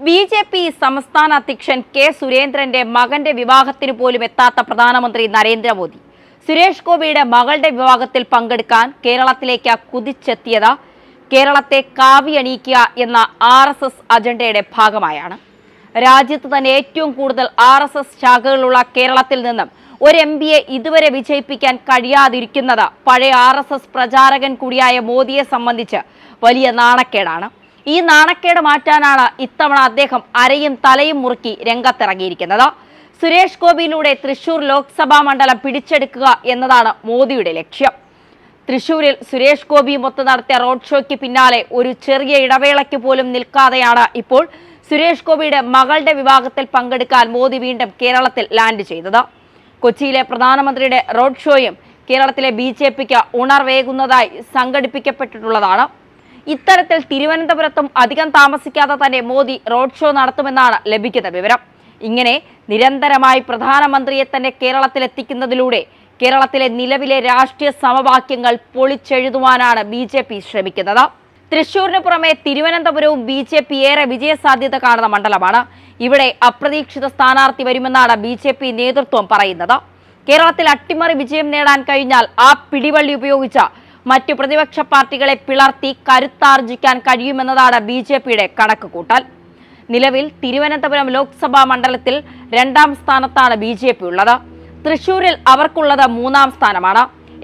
B J P സംസ്ഥാന അധ്യക്ഷൻ K സുരേന്ദ്രന്റെ മകന്റെ വിവാഹത്തിന് പോലും എത്താത്ത പ്രധാനമന്ത്രി നരേന്ദ്രമോദി. സുരേഷ് ഗോപിയുടെ മകളുടെ വിവാഹത്തിൽ പങ്കെടുക്കാൻ കേരളത്തിലേക്ക് കുതിച്ചെത്തിയത് കേരളത്തെ കാവിയണിയിക്കുക എന്ന ആർ എസ് എസ് അജണ്ടയുടെ ഭാഗമായാണ്. രാജ്യത്ത് തന്നെ ഏറ്റവും കൂടുതൽ ആർ എസ് എസ് ശാഖകളുള്ള കേരളത്തിൽ നിന്നും ഒരു എം പിയെ ഇതുവരെ വിജയിപ്പിക്കാൻ കഴിയാതിരിക്കുന്നത് പഴയ ആർ എസ് എസ് പ്രചാരകൻ കൂടിയായ മോദിയെ സംബന്ധിച്ച് വലിയ നാണക്കേടാണ്. ഈ നാണക്കേട് മാറ്റാനാണ് ഇത്തവണ അദ്ദേഹം അരയും തലയും മുറുക്കി രംഗത്തിറങ്ങിയിരിക്കുന്നത്. സുരേഷ് ഗോപിയിലൂടെ തൃശൂർ ലോക്സഭാ മണ്ഡലം പിടിച്ചെടുക്കുക എന്നതാണ് മോദിയുടെ ലക്ഷ്യം. തൃശൂരിൽ സുരേഷ് ഗോപിയുമൊത്ത് നടത്തിയ റോഡ് ഷോയ്ക്ക് പിന്നാലെ ഒരു ചെറിയ ഇടവേളയ്ക്ക് പോലും നിൽക്കാതെയാണ് ഇപ്പോൾ സുരേഷ് ഗോപിയുടെ മകളുടെ വിവാഹത്തിൽ പങ്കെടുക്കാൻ മോദി വീണ്ടും കേരളത്തിൽ ലാൻഡ് ചെയ്തത്. കൊച്ചിയിലെ പ്രധാനമന്ത്രിയുടെ റോഡ് ഷോയും കേരളത്തിലെ ബി ജെ പിക്ക് ഉണർവേകുന്നതായി സംഘടിപ്പിക്കപ്പെട്ടിട്ടുള്ളതാണ്. ഇത്തരത്തിൽ തിരുവനന്തപുരത്തും അധികം താമസിക്കാതെ തന്നെ മോദി റോഡ് ഷോ നടത്തുമെന്നാണ് ലഭിക്കുന്ന വിവരം. ഇങ്ങനെ നിരന്തരമായി പ്രധാനമന്ത്രിയെ തന്നെ കേരളത്തിലെത്തിക്കുന്നതിലൂടെ കേരളത്തിലെ നിലവിലെ രാഷ്ട്രീയ സമവാക്യങ്ങൾ പൊളിച്ചെഴുതുവാനാണ് ബി ജെ പി ശ്രമിക്കുന്നത്. തൃശൂരിന് പുറമെ തിരുവനന്തപുരവും ബി ജെ പി ഏറെ വിജയസാധ്യത കാണുന്ന മണ്ഡലമാണ്. ഇവിടെ അപ്രതീക്ഷിത സ്ഥാനാർത്ഥി വരുമെന്നാണ് ബി ജെ പി നേതൃത്വം പറയുന്നത്. കേരളത്തിൽ അട്ടിമറി വിജയം നേടാൻ കഴിഞ്ഞാൽ ആ പിടിവള്ളി ഉപയോഗിച്ച് മറ്റു പ്രതിപക്ഷ പാർട്ടികളെ പിളർത്തി കരുത്താർജിക്കാൻ കഴിയുമെന്നതാണ് ബി ജെ പിയുടെ കണക്കുകൂട്ടൽ. നിലവിൽ തിരുവനന്തപുരം ലോക്സഭാ മണ്ഡലത്തിൽ രണ്ടാം സ്ഥാനത്താണ് ബി ജെ പി ഉള്ളത്. തൃശൂരിൽ അവർക്കുള്ളത് മൂന്നാം സ്ഥാനമാണ്.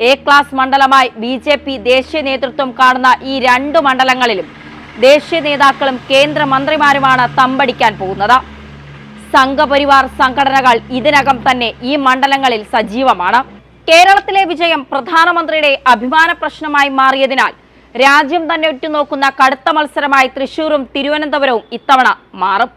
എ ക്ലാസ് മണ്ഡലമായി ബി ജെ പി ദേശീയ നേതൃത്വം കാണുന്ന ഈ രണ്ട് മണ്ഡലങ്ങളിലും ദേശീയ നേതാക്കളും കേന്ദ്രമന്ത്രിമാരുമാണ് തമ്പടിക്കാൻ പോകുന്നത്. സംഘപരിവാർ സംഘടനകൾ ഇതിനകം തന്നെ ഈ മണ്ഡലങ്ങളിൽ സജീവമാണ്. കേരളത്തിലെ വിജയം പ്രധാനമന്ത്രിയുടെ അഭിമാന പ്രശ്നമായി മാറിയതിനാൽ രാജ്യം തന്നെ ഉറ്റുനോക്കുന്ന കടുത്ത മത്സരമായി തൃശൂരും തിരുവനന്തപുരവും ഇത്തവണ മാറും.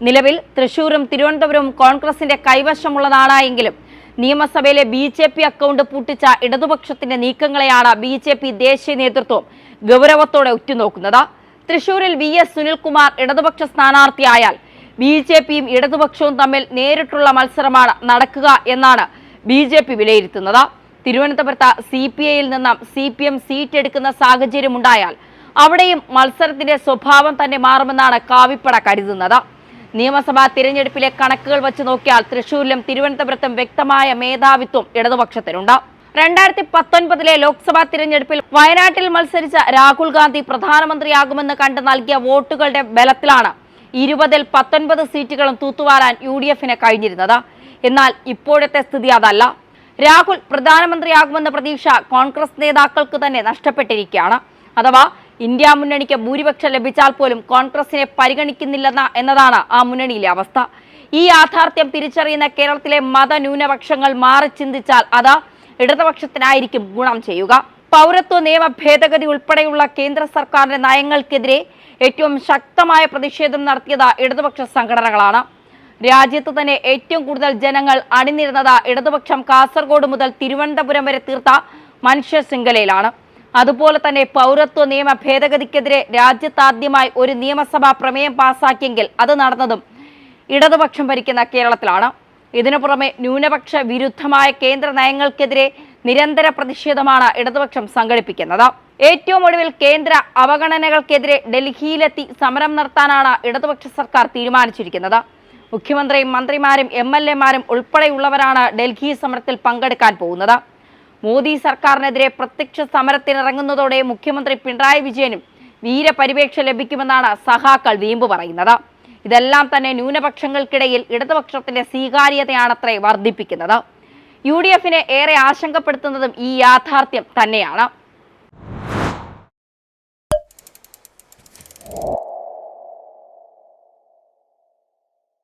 നിലവിൽ തൃശൂരും തിരുവനന്തപുരവും കോൺഗ്രസിന്റെ കൈവശമുള്ളതാണ് എങ്കിലും നിയമസഭയിലെ ബി ജെ പി അക്കൗണ്ട് പൂട്ടിച്ച ഇടതുപക്ഷത്തിന്റെ നീക്കങ്ങളെയാണ് ബി ജെ പി ദേശീയ നേതൃത്വം ഗൗരവത്തോടെ ഉറ്റുനോക്കുന്നത്. തൃശൂരിൽ വി എസ് സുനിൽകുമാർ ഇടതുപക്ഷ സ്ഥാനാർത്ഥിയായാൽ ബി ജെ പിയും ഇടതുപക്ഷവും തമ്മിൽ നേരിട്ടുള്ള മത്സരമാണ് നടക്കുക എന്നാണ് ബി ജെ പി വിലയിരുത്തുന്നത്. തിരുവനന്തപുരത്ത് സി പി ഐയിൽ നിന്നും സി പി എം സീറ്റ് എടുക്കുന്ന സാഹചര്യം ഉണ്ടായാൽ അവിടെയും മത്സരത്തിന്റെ സ്വഭാവം തന്നെ മാറുമെന്നാണ് കാവിപ്പട കരുതുന്നത്. നിയമസഭാ തിരഞ്ഞെടുപ്പിലെ കണക്കുകൾ വച്ച് നോക്കിയാൽ തൃശൂരിലും തിരുവനന്തപുരത്തും വ്യക്തമായ മേധാവിത്വം ഇടതുപക്ഷത്തിനുണ്ട്. രണ്ടായിരത്തി പത്തൊൻപതിലെ ലോക്സഭാ തിരഞ്ഞെടുപ്പിൽ വയനാട്ടിൽ മത്സരിച്ച രാഹുൽ ഗാന്ധി പ്രധാനമന്ത്രിയാകുമെന്ന് കണ്ട് നൽകിയ വോട്ടുകളുടെ ബലത്തിലാണ് ഇരുപതിൽ പത്തൊൻപത് സീറ്റുകളും തൂത്തുവാരാൻ യു ഡി എഫിന് കഴിഞ്ഞിരുന്നത്. എന്നാൽ ഇപ്പോഴത്തെ സ്ഥിതി അതല്ല. രാഹുൽ പ്രധാനമന്ത്രിയാകുമെന്ന പ്രതീക്ഷ കോൺഗ്രസ് നേതാക്കൾക്ക് തന്നെ നഷ്ടപ്പെട്ടിരിക്കുകയാണ്. അഥവാ ഇന്ത്യ മുന്നണിക്ക് ഭൂരിപക്ഷം ലഭിച്ചാൽ പോലും കോൺഗ്രസിനെ പരിഗണിക്കുന്നില്ലെന്ന എന്നതാണ് ആ മുന്നണിയിലെ അവസ്ഥ. ഈ യാഥാർത്ഥ്യം തിരിച്ചറിയുന്ന കേരളത്തിലെ മതന്യൂനപക്ഷങ്ങൾ മാറി ചിന്തിച്ചാൽ അത് ഇടതുപക്ഷത്തിനായിരിക്കും ഗുണം ചെയ്യുക. പൗരത്വ നിയമ ഭേദഗതി ഉൾപ്പെടെയുള്ള കേന്ദ്ര സർക്കാരിന്റെ നയങ്ങൾക്കെതിരെ ഏറ്റവും ശക്തമായ പ്രതിഷേധം നടത്തിയത് ഇടതുപക്ഷ സംഘടനകളാണ്. രാജ്യത്ത് തന്നെ ഏറ്റവും കൂടുതൽ ജനങ്ങൾ അണിനിരുന്നത് ഇടതുപക്ഷം കാസർഗോഡ് മുതൽ തിരുവനന്തപുരം വരെ തീർത്ത മനുഷ്യ ശൃംഖലയിലാണ്. അതുപോലെ തന്നെ പൗരത്വ നിയമ ഭേദഗതിക്കെതിരെ രാജ്യത്താദ്യമായി ഒരു നിയമസഭാ പ്രമേയം പാസാക്കിയെങ്കിൽ അത് നടന്നതും ഇടതുപക്ഷം ഭരിക്കുന്ന കേരളത്തിലാണ്. ഇതിനു പുറമെ ന്യൂനപക്ഷ വിരുദ്ധമായ കേന്ദ്ര നയങ്ങൾക്കെതിരെ നിരന്തര പ്രതിഷേധമാണ് ഇടതുപക്ഷം സംഘടിപ്പിക്കുന്നത്. ഏറ്റവും ഒടുവിൽ കേന്ദ്ര അവഗണനകൾക്കെതിരെ ഡൽഹിയിലെത്തി സമരം നടത്താനാണ് ഇടതുപക്ഷ സർക്കാർ തീരുമാനിച്ചിരിക്കുന്നത്. മുഖ്യമന്ത്രിയും മന്ത്രിമാരും എം എൽ എമാരും ഉൾപ്പെടെയുള്ളവരാണ് ഡൽഹി സമരത്തിൽ പങ്കെടുക്കാൻ പോകുന്നത്. മോദി സർക്കാരിനെതിരെ പ്രത്യക്ഷ സമരത്തിനിറങ്ങുന്നതോടെ മുഖ്യമന്ത്രി പിണറായി വിജയനും വീരപരിവേക്ഷ ലഭിക്കുമെന്നാണ് സഹാക്കൾ വീമ്പ് പറയുന്നത്. ഇതെല്ലാം തന്നെ ന്യൂനപക്ഷങ്ങൾക്കിടയിൽ ഇടതുപക്ഷത്തിന്റെ സ്വീകാര്യതയാണത്രേ വർദ്ധിപ്പിക്കുന്നത്. യു ഡി എഫിനെ ഏറെ ആശങ്കപ്പെടുത്തുന്നതും ഈ യാഥാർത്ഥ്യം തന്നെയാണ്.